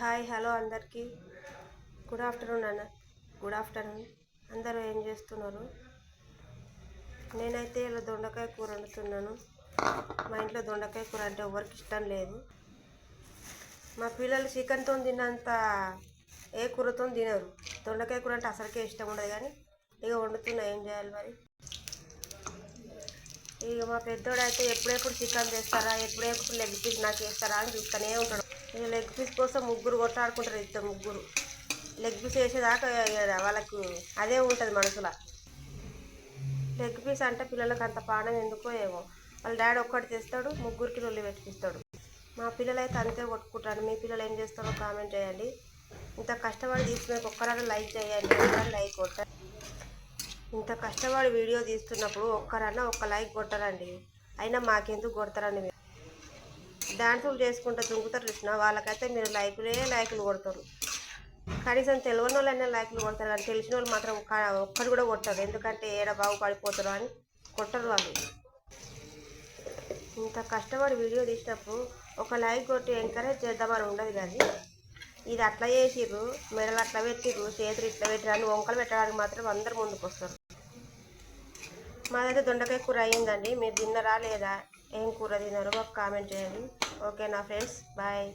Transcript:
Hi hello అందరికీ. Good afternoon అన్న. Good afternoon. అందరూ ఏం చేస్తున్నారు? నేనైతే ఇలా దొండకాయ కూర వండుతున్నాను. మా ఇంట్లో దొండకాయ కూర అంటే ఎవరికి ఇష్టం లేదు. మా పిల్లలు చికెన్తో తిన్నంత ఏ కూరతో తినరు. దొండకాయ కూర అంటే అసలుకే ఇష్టం ఉండదు కానీ ఇక వండుతున్నా. ఏం చేయాలి మరి? ఇక మా పెద్దోడు అయితే ఎప్పుడెప్పుడు చికెన్ చేస్తారా ఎప్పుడెప్పుడు లెగ్ పీస్ నాకు చేస్తారా అని చూస్తూనే ఉంటాడు. ఇక లెగ్ పీస్ కోసం ముగ్గురు కొట్టాడుకుంటారు ఇద్దరు ముగ్గురు. లెగ్ పీస్ వేసేదాకా వాళ్ళకి వాళ్ళకు అదే ఉంటుంది మనసులో. లెగ్ పీస్ అంటే పిల్లలకు అంత పానం ఎందుకో ఏమో. వాళ్ళ డాడీ ఒక్కటి తెస్తాడు ముగ్గురికి రొల్లి పెట్టిస్తాడు మా పిల్లలు అయితే అంతే కొట్టుకుంటారు. మీ పిల్లలు ఏం చేస్తారో కామెంట్ చేయండి. ఇంత కష్టపడి తీసుకునే ఒక్కరాలు లైక్ చేయండి ఒక్కరు లైక్ కొట్టారు ఇంత కష్టపడి వీడియో తీస్తున్నప్పుడు ఒక్కరన్నా ఒక్క లైక్ కొట్టరండి. అయినా మాకెందుకు కొడతారండి మీరు? డాన్సులు చేసుకుంటూ దుంకుతారు చూసిన వాళ్ళకైతే మీరు లైకులే లైకులు కొడతారు. కనీసం తెలియని వాళ్ళైనా లైకులు కొడతారు కానీ తెలిసిన వాళ్ళు మాత్రం ఒక్క- ఒక్కడు కూడా కొట్టరు. ఎందుకంటే ఏడ బాగుపడిపోతారు అని కొట్టరు వాళ్ళు. ఇంత కష్టపడి వీడియో తీసినప్పుడు ఒక లైక్ కొట్టి ఎంకరేజ్ చేద్దామని ఉండదు కానీ ఇది అట్లా చేసిర్రు మెడలు అట్లా పెట్టిర్రు చేతులు ఇట్లా పెట్టిర్రు అని వంకలు పెట్టడానికి మాత్రం అందరు ముందుకు వస్తారు మాదైతే దొండకాయ కూర అయ్యిందండి. మీరు తిన్నరా లేదా? ఏం కూర తిన్నారో? మాకు కామెంట్ చేయండి. ఓకే నా ఫ్రెండ్స్ బాయ్